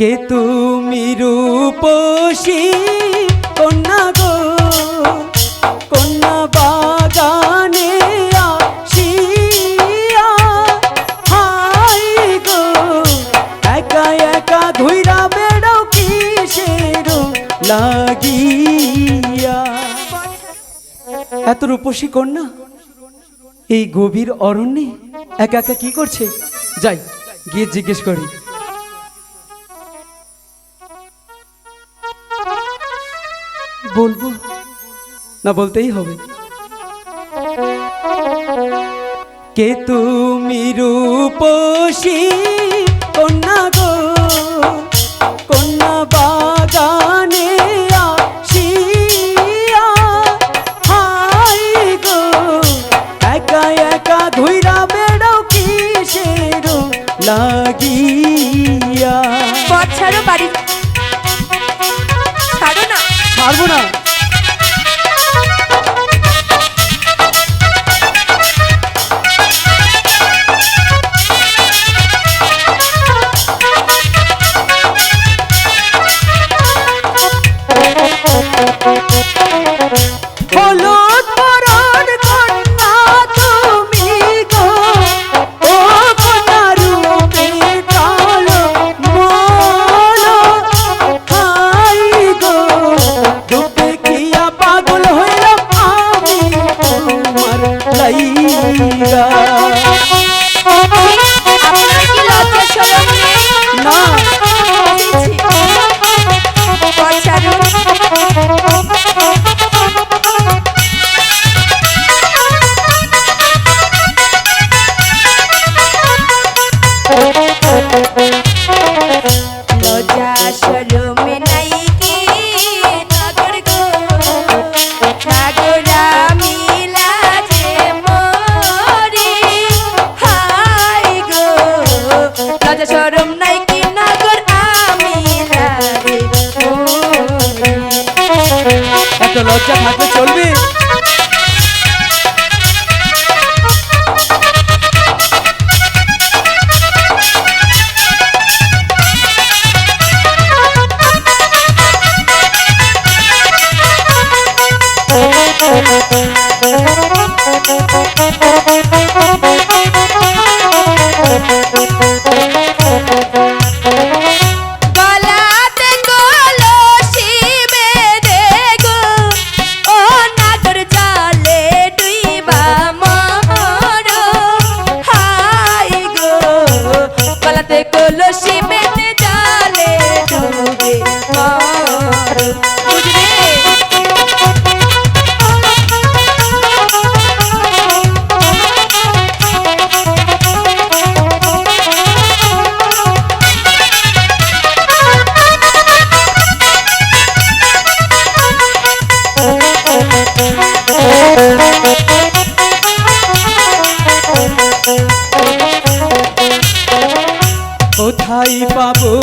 কে তুমি রূপসী? কন্যা গো, কন্যা বাগানে আসিয়া, হাই গো, একা একা ধুইরা বেড়াও কিসের লাগিয়া? এত রূপসী কন্যা, এই গভীর অরণ্যে একা একা কি করছে? যাই, গিয়ে জিজ্ঞেস করি। বলব? না বলতেই হবে। কে তুমি রূপসী? পারব না। চলবি Thank you. পাবো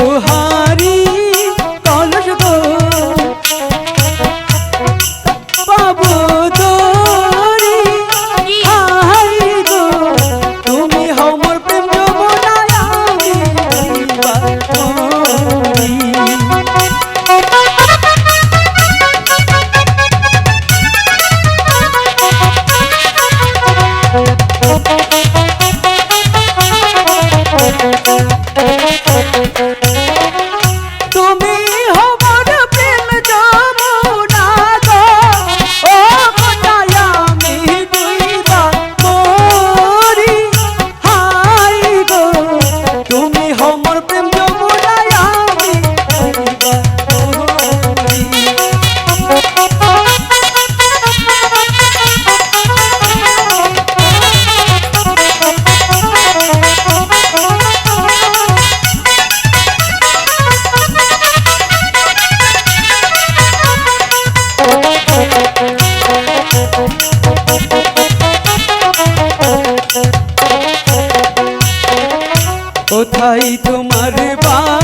কোথায় তোমার বা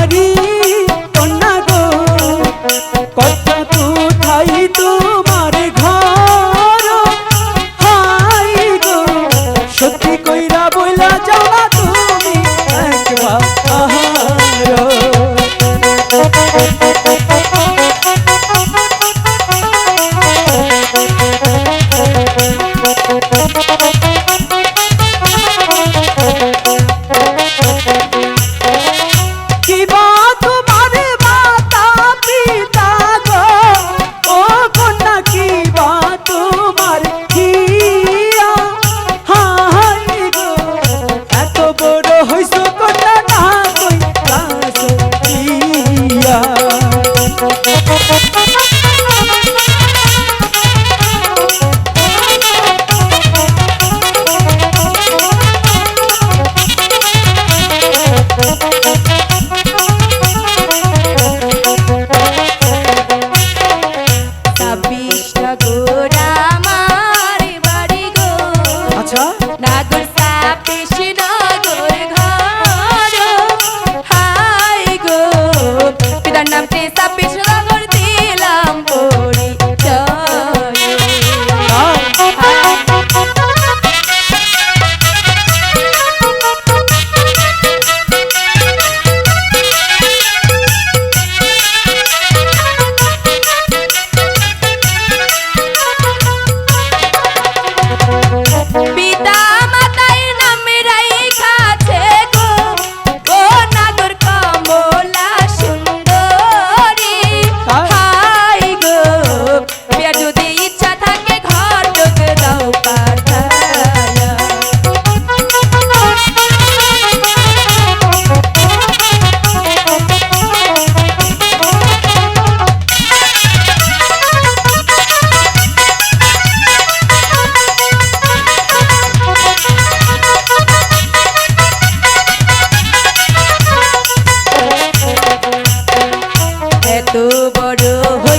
এত বড়